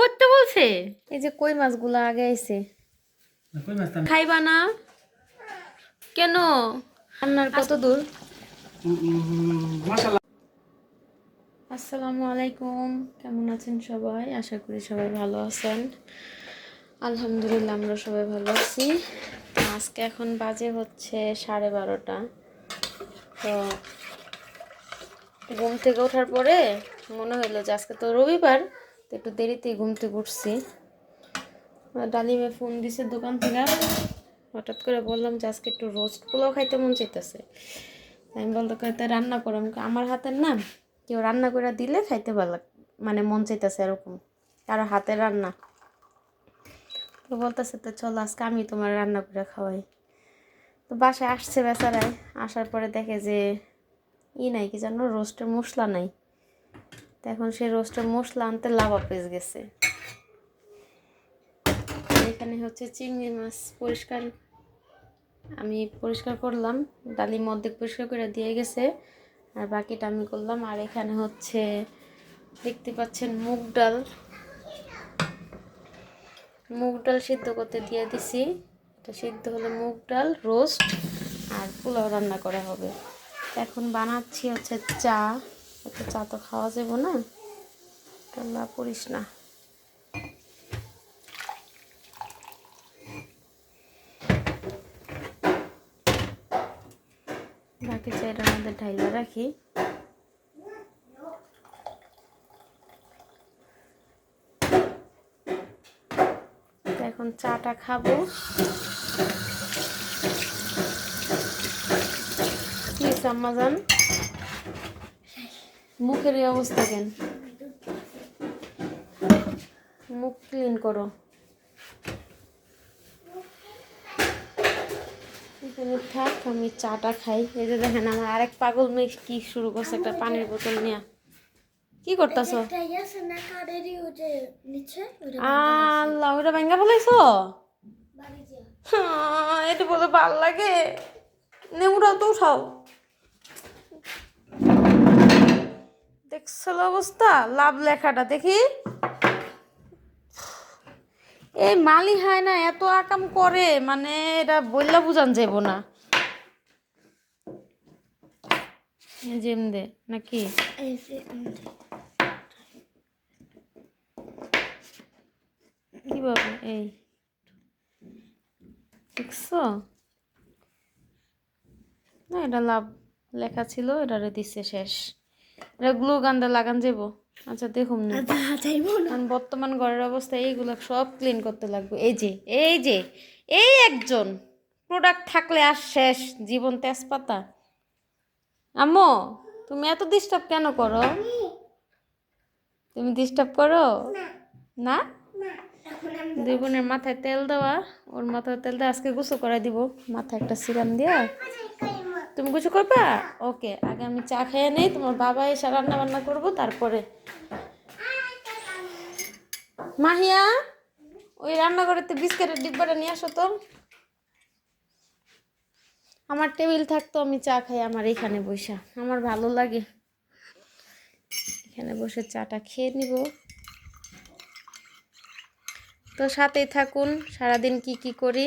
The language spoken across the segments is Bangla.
করতে বলছে? এই যে কই মাছগুলো আগে আইছে। কই মাছ তা খাইবা না? কেন? রান্নার কত দূর? আসসালামু আলাইকুম। কেমন আছেন সবাই? আশা করি সবাই ভালো আছেন। আলহামদুলিল্লাহ আমরা সবাই ভালো আছি। আজকে এখন বাজে হচ্ছে সাড়ে বারোটা। তো ঘুম থেকে ওঠার পরে মনে হলো যে আজকে তো রবিবার তো একটু দেরিতেই ঘুম থেকে উঠছি। ডালিমে ফোন দিছে দোকান থেকে। হঠাৎ করে বললাম যে আজকে একটু রোস্ট পোলাও খাইতে মন চাইতেছে। আমি বলতে কইতে রান্না করো। আমি আমার হাতের না, কেউ রান্না করে দিলে খাইতে ভালো মানে মন চাইতেছে এরকম, কারও হাতের রান্না। তো বলতেছে, তো চলো, আজকে আমি তোমার রান্না করে খাওয়াই। তো বাসায় আসছে বেচারায়। আসার পরে দেখে যে, ই নাই, কি জানো রোস্টের মশলা নাই। তো এখন সে রোস্টের মশলা আনতে লাভা পেজ গেছে। এখানে হচ্ছে চিংড়ি মাছ পরিষ্কার, আমি পরিষ্কার করলাম ডালি মধ্যে পরিষ্কার করে দিয়ে গেছে, আর বাকিটা আমি করলাম। আর এখানে হচ্ছে দেখতে পাচ্ছেন মুগ ডাল। মুগ ডাল সিদ্ধ করতে দিয়ে দিছি। এটা সিদ্ধ হলে মুগ ডাল, রোস্ট আর পোলাও রান্না করা হবে। এখন বানাচ্ছি হচ্ছে চা। এত চা তো খাওয়া যাব না? আল্লাহ পড়িস না। বাকি চাইটার মধ্যে ঢাইলা রাখি। এখন চাটা খাব। কি সাম্মাজান মুখের এই অবস্থা কেন? মুখ ক্লিন করো। এখানে থাক আমি চাটা খাই। এই যে দেখেন আমার আরেক পাগল মেয়ে কি শুরু করছে একটা পানির বোতল নিয়ে। কি করতেছ? ইয়ে আল্লাহ ওটা ভেঙ্গা ফেলাইছো হ্যাঁ, এটা বলে ভালো লাগে। নেমুটাও তো উঠাও। দেখছিল অবস্থা? লাভ লেখাটা দেখি। এই মালি হয় না এত আকাম করে মানে এটা বললা বুঝান যাব না। জেম দে নাকি? কীভাবে এই। দেখছ? না এটা লাভ লেখা ছিল এটারে দিচ্ছে শেষ। এটা গ্লু গানটা লাগান যাব আচ্ছা দেখুন কারণ বর্তমান ঘরের অবস্থা এইগুলো সব ক্লিন করতে লাগবে। এই যে এই যে এই একজন প্রোডাক্ট থাকলে আর শেষ জীবন তেজপাতা। আম্মু তুমি এত ডিস্টার্ব কেন করো? তুমি ডিস্টার্ব করো? না। দুই বোনের মাথায় তেল দেওয়া ওর মাথায় তেল দেওয়া আজকে গোসল করাই দিব। মাথায় একটা সিরাম দিয়া। তুমি কিছু করবা? ওকে, আগে আমি চা খেয়ে নেই, তোমার বাবা এসে রান্না বান্না করব, তারপরে। মাহিয়া, ওই রান্না করতে বিস্কুটের ডিব্বাটা নিয়ে আসো তো। আমার টেবিল থাকতো, আমি চা খাই, আমার এখানে বসা আমার ভালো লাগে। এখানে বসে চাটা খেয়ে নিব। তো সাথেই থাকুন, সারাদিন কি কি করি,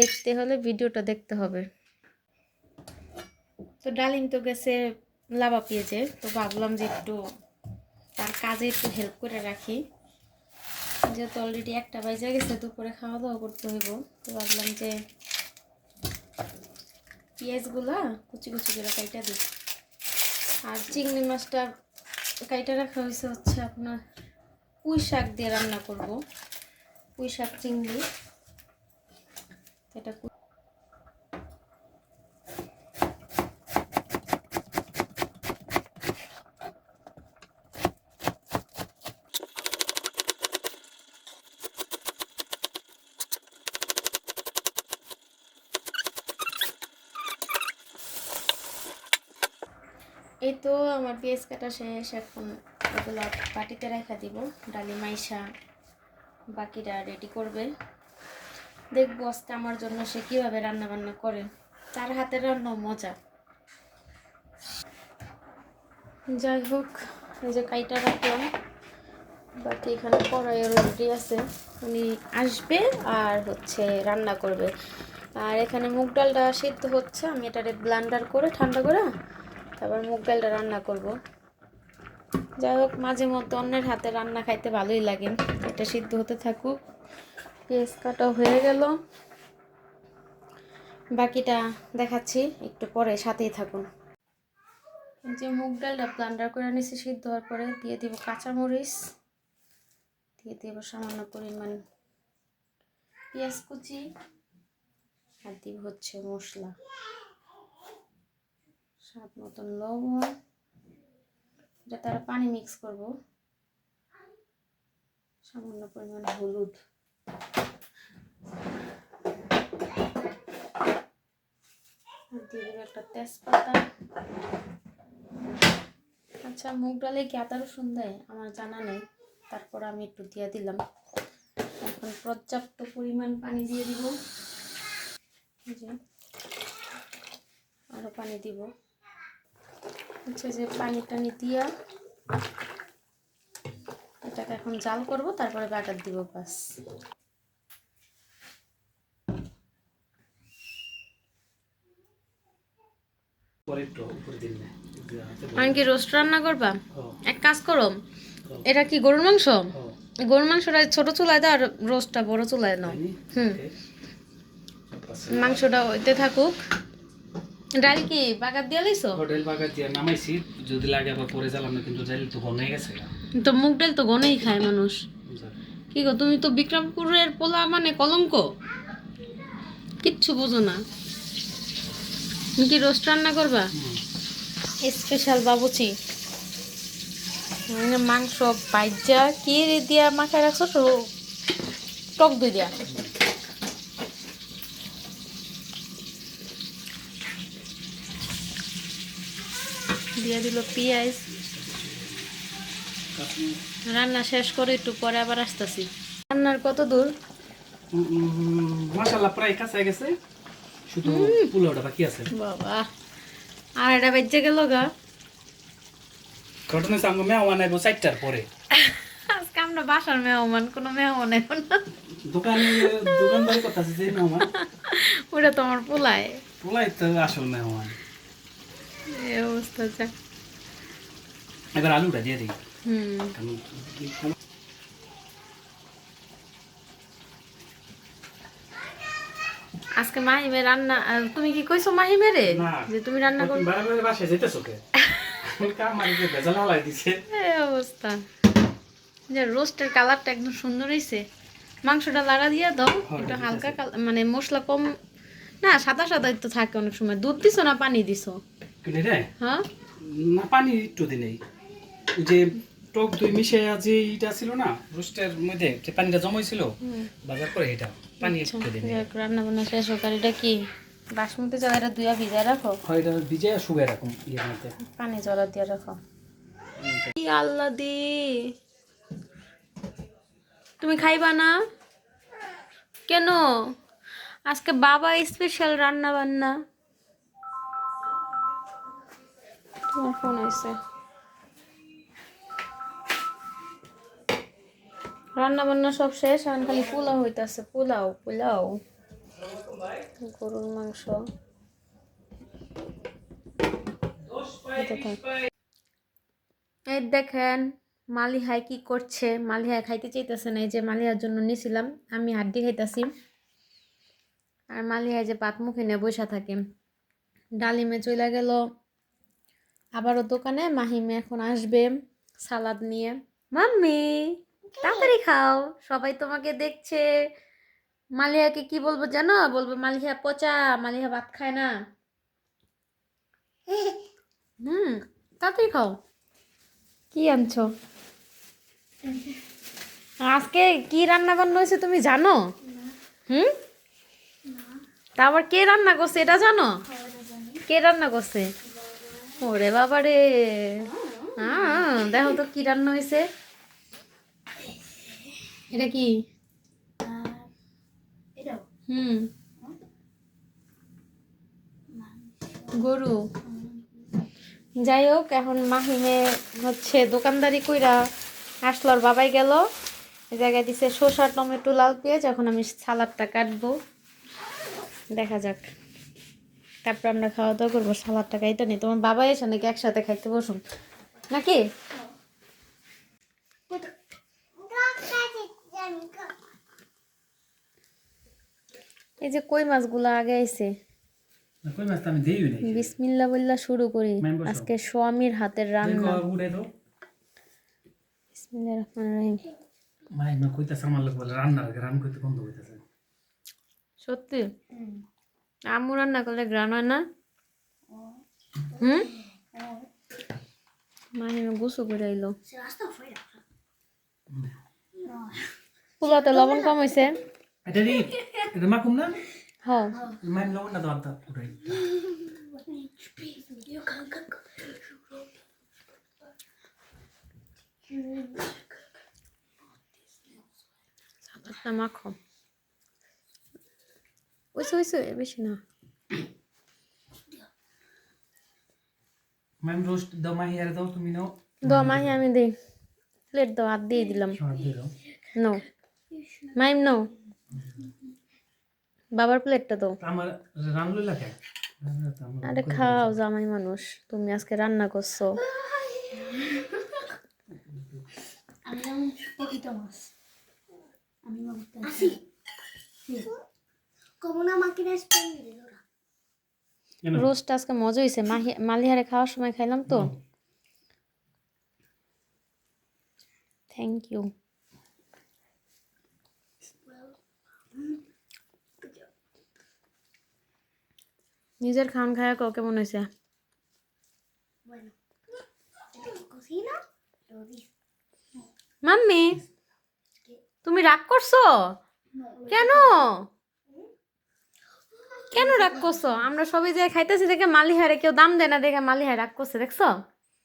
দেখতে হলে, ভিডিওটা দেখতে হবে। তো ডালিম তো গেছে লাভা পেয়েছে তো ভাবলাম যে একটু তার কাজে একটু হেল্প করে রাখি। যেহেতু অলরেডি একটা বাজে গেছে, দুপুরে খাওয়া দাওয়া করতে হইব, তো ভাবলাম যে পেঁয়াজগুলা কুচি কুচি করে কাইটা দিই। আর চিংড়ি মাছটা কাইটা রাখা হয়েছে হচ্ছে আপনার পুঁই শাক দিয়ে রান্না করব। পুঁই শাক, চিংড়ি। এটা এই তো আমার পেঁয়াজ কাটা শেষ, এখন এগুলো বাটিতে রেখা দিব। ডালি, মাইশা বাকিটা রেডি করবে। দেখব আজকে আমার জন্য সে কীভাবে রান্না বান্না করে। তার হাতের রান্না মজা। যাই হোক, এই যে কাইটা রাখলাম। বাকি এখানে কড়াই রেডি আছে। উনি আসবে আর হচ্ছে রান্না করবে। আর এখানে মুগ ডালটা সিদ্ধ হচ্ছে, আমি এটারে ব্লান্ডার করে ঠান্ডা করে তারপর মুগ ডালটা রান্না করব। যাই হোক, মাঝে মধ্যে অন্যের হাতে রান্না খাইতে ভালোই লাগে। এটা সিদ্ধ হতে থাকুক। পেঁয়াজ কাটা হয়ে গেল। বাকিটা দেখাচ্ছি, একটু পরে সাথেই থাকুন। যে মুগ ডালটা ব্লান্ডার করে নিয়েছি সিদ্ধ হওয়ার পরে দিয়ে দিব কাঁচামরিচ। দিয়ে দিব সামান্য পরিমাণ পেঁয়াজ কুচি। আর দিব হচ্ছে মশলা। স্বাদ মতন লবণ এটা তারা পানি মিক্স করব। সামান্য পরিমাণ হলুদ। দিয়ে দেবো একটা তেজপাতা। আচ্ছা মুগ ডালে কি আদা, রসুন আমার জানা নেই। তারপর আমি একটু দিয়ে দিলাম। এখন পর্যাপ্ত পরিমাণ পানি দিয়ে দিব। আরও পানি দিব। আচ্ছা যে পানি টানি দিয়া এটাকে এখন জাল করব তারপরে বাটার দিব বাস। আমি কি রোস্ট রান্না করবা? এক কাজ করো এটা কি গরুর মাংস? গরুর মাংসটা ছোট চুলায় দাও আর রোস্টটা বড় চুলায় নাও? হুম। মাংসটা ওইতে থাকুক। ডাল কি বাগার দিয়ে লাইছো? হোটেল বাগার দিয়ে নামাইছি। যদি লাগে আবার পরে জ্বালাম না কিন্তু ডাইল তো বনে গেছে তো মুগ ডাল তো গনেই খায় মানুষ। কি গো তুমি তো বিক্রমপুরের পোলা মানে কলঙ্ক? কিচ্ছু বোঝো না। তুমি কি রোস্ট রান্না করবা? স্পেশাল বাবুচি। মাংস পাইজা কি রে দিয়া মাখায় রাখছো টক দই দিয়া। দিয়ে দিল পেঁয়াজ। রান্না শেষ করে একটু পরে আবার আসতেছি। রান্নার কত দূর? মাশাআল্লাহ প্রায় কাছে গেছে। শুধু পোলাওটা বাকি আছে। বাবা আর এটা বেজে গেল গা। ঘটনা আমরা মেহমান আইবো চারটার পরে। আজকে আমরা বাসার মেহমান কোনো মেহমান এখন না। দোকানে দোকানদারি কথা আছে যে মেহমান। ওটা তোমার পোলায়। পোলাই তো আসল মেহমান। এই অবস্থা যা। এবার আলুটা দিয়ে দিই। হুম। আজকে মাহিমে রান্না তুমি কি কইছো মাহিমে রে? যে তুমি রান্না বাসায় যেতেছো কে? অবস্থা। যে রোস্টের কালারটা একদম সুন্দর হয়েছে মাংসটা লাগা দিয়ে দাও একটু হালকা মানে মশলা কম না সাদা সাদাই তো থাকে অনেক সময়। দুধ দিছো না পানি দিছো? কিনে রে হ্যাঁ? না পানি একটু ওই যে টক দই মিশে যে ইটা ছিল না রোস্টের মধ্যে যে পানিটা জমাইছিল বাজার করে এটা পানি একটু দিনে। রান্না বান্না শেষ হোক আর এটা কি? বাসমতি চাল এটা দুয়া ভিজায় রাখো? হয় এটা ভিজে শুবে এরকম ইয়ের মধ্যে। পানি জলা দিয়ে রাখো। কি আল্লাহ দি। তুমি খাইবা না? কেন? আজকে বাবা স্পেশাল রান্না বান্না তোমার ফোন রান্না বান্না সব শেষ, এখন খালি পোলাও হইতাছে। পোলাও পোলাও। গরুর মাংস। এই দেখেন, মালিহাই কি করছে? মালিহাই খাইতে চাইতেছে না, এই যে মালিহার জন্য নিয়েছিলাম আমি হাড্ডি খাইতাছি। আর মালিহাই যে পাত মুখে নিয়ে বসে থাকে। ডালিমে চলে গেল। আবারও দোকানে মাহিমে এখন আসবে সালাদ নিয়ে। মাম্মি তাড়াতাড়ি খাও সবাই তোমাকে দেখছে। মালিহাকে কি বলব জানো? বলব মালিহা পচা মালিহা ভাত খায় না। হুম তাড়াতাড়ি খাও। কি আনছো? আজকে কি রান্না বান্না হয়েছে তুমি জানো? হুম? তা আবার কে রান্না করছে এটা জানো। কে রান্না করছে? ওরে বাবা রে দেখো তো কি রান্না হয়েছে। এটা কি? হুম। গরু। যাই হোক এখন মাহিমে হচ্ছে দোকানদারি কইরা আসলো আর বাবাই গেল। জায়গায় দিছে শসা টমেটো, লাল পেঁয়াজ। এখন আমি সালাদটা কাটবো। দেখা যাক। তারপর আমরা খাওয়া দাওয়া করব সালাদটা খাইতে নেই তোমার বাবা এসে নাকি একসাথে খাইতে বসুন। নাকি? এই যে কই মাছগুলো আগে আইছে? বিসমিল্লা বললা শুরু করি। আজকে স্বামীর হাতের রান্না। দেখো উড়ে তো বিসমিল্লাহ রহমান রহিম। মাই মা কইতাছে আমার লোক বলে রান্নার রান করতে বন্ধ হইতাছে সত্যি? আম্মু রান্না করলে গ্রান হয় না? হুম? মাহিমে গুছু করে আইলো। পোলাতে লবণ কম হয়েছে এটা রি এটা মাকুম না? হ মাই লবণ না তো মাখো। ওইসে ওইসে বেশি না মাই রোস্ট মাই আর দাও তুমি নাও দো মাহি আমি দিই প্লেট দাও আর দিয়ে দিলাম সব দিয়ে দাও নো মাইম নো বাবার প্লেটটা দাও আমার রান্না লাগে আরে খাও জামাই মানুষ তুমি আজকে রান্না করছ Había un poquito আজকে মজা হয়েছে মালিহারে খাওয়ার সময় খাইলাম তো। থ্যাংক ইউ নিজের খাওয়ান খাওয়া কো কেমন হয়েছে Bueno. Cocina, lo dice. Mummy তুমি রাগ করছ? কেন? কেন রাগ করছ? আমরা সবাই যে খাইতেছি দেখে মালিহারে কেউ দাম দেয় না দেখে মালিহারে রাগ করছে দেখছ?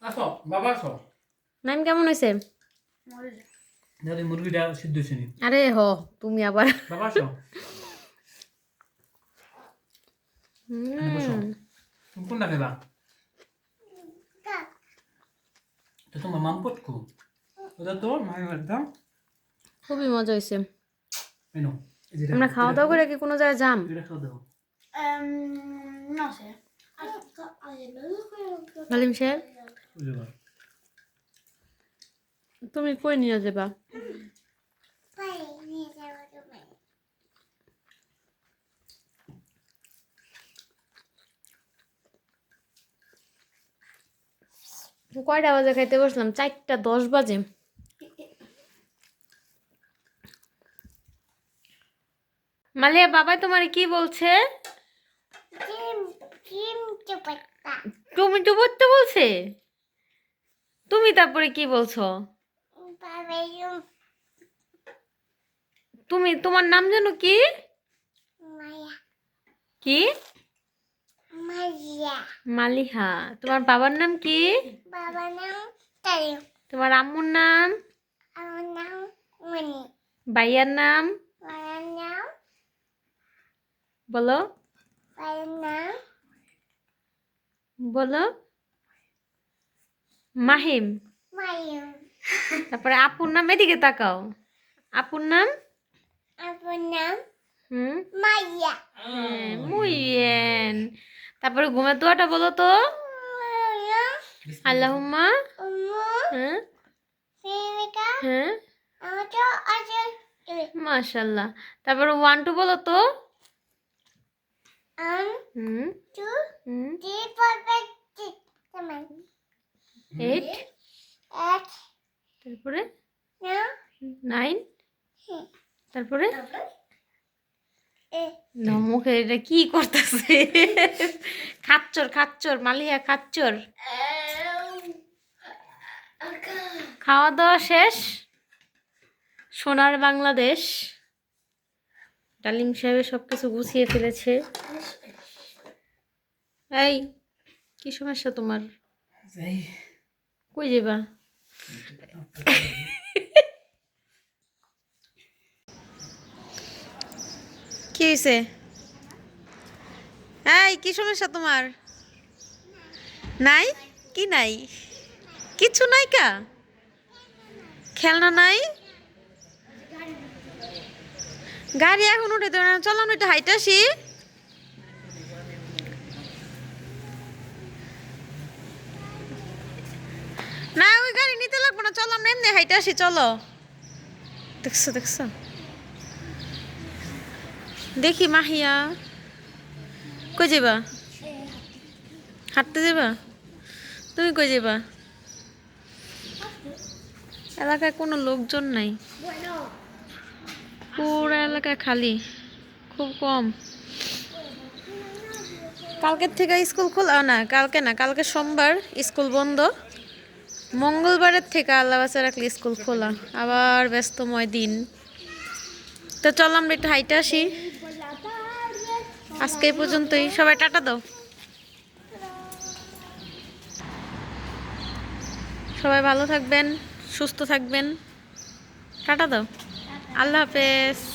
আসো বাবা আসো। নাম কেমন হয়েছে দাদি মুরগিটা সিদ্ধ আরে হ তুমি আবার। বাবা আসো। হুম, তুমি কোনটা তো তোমার মাম পটকু। ওটা তো একদম খুবই মজা হয়েছে আমরা খাওয়া দাওয়া করে কি কোনো জায়গায় যাম? এটা খাওয়া দাও No sé. সাহেব তুমি কই নিয়ে যাবা কয়টা বাজে খাইতে বসলাম চারটা দশ বাজে মালিয়া বাবা তোমার কি বলছে তুমি তো পড়তে বলছে? তুমি তারপরে কি বলছো? তুমি তোমার নাম জানো কি? কি? মালিহা। তোমার বাবার নাম কি? বাবা নাম তোমার আম্মুর নাম? আমার নাম মনি। ভাইয়ার নাম? নাম? বলো। ভাইয়ের নাম বলো। মাহিম। তারপরে আপুর নাম এদিকে তাকাও। আপুর নাম? আপনার নাম? হুম? মাইয়া। হ্যাঁ, তারপরে ঘুমের দোয়াটা বলো তো। আল্লাহুম্মা। হ্যাঁ? হ্যাঁ? মাশাল্লাহ তারপরে ওয়ান টু বলো তো। Two hmm. Three four five six seven eight. Eight. তারপরে? নাইন। তারপরে? মুখে এটা কি করতেছে? খাচ্চর খাচ্চর মালিয়া খাচ্চর। খাওয়া দাওয়া শেষ। সোনার বাংলাদেশ। ডালিম সাহেব সব কিছু গুছিয়ে ফেলেছে। এই কি সমস্যা তোমার? কই যাবা? কি হয়েছে এই কি সমস্যা তোমার? নাই? কি নাই? কিছু নাই কা? খেলনা নাই? গাড়ি এখন উঠে না। চলো আমরা একটু হাইটে আসি। না, ওই গাড়ি নিতে লাগবো না। চলো আমরা এমনি হাইটে আসি, চলো। দেখছ দেখছ? দেখি মাহিয়া। কই যাবা হাঁটতে যাবা তুমি কই যাবা এলাকায় কোনো লোকজন নাই। পুরো এলাকা খালি, খুব কম। কালকের থেকে স্কুল খোলা না, কালকে না, কালকে সোমবার স্কুল বন্ধ। মঙ্গলবারের থেকে আল্লাহ বাসা রাখলে স্কুল খোলা, আবার ব্যস্তময় দিন। তো চল আমরা একটু হাইটে আসি। আজকে পর্যন্তই। সবাই টাটা দাও। সবাই ভালো থাকবেন, সুস্থ থাকবেন। টাটা দাও। আল্লাহ হাফেজ।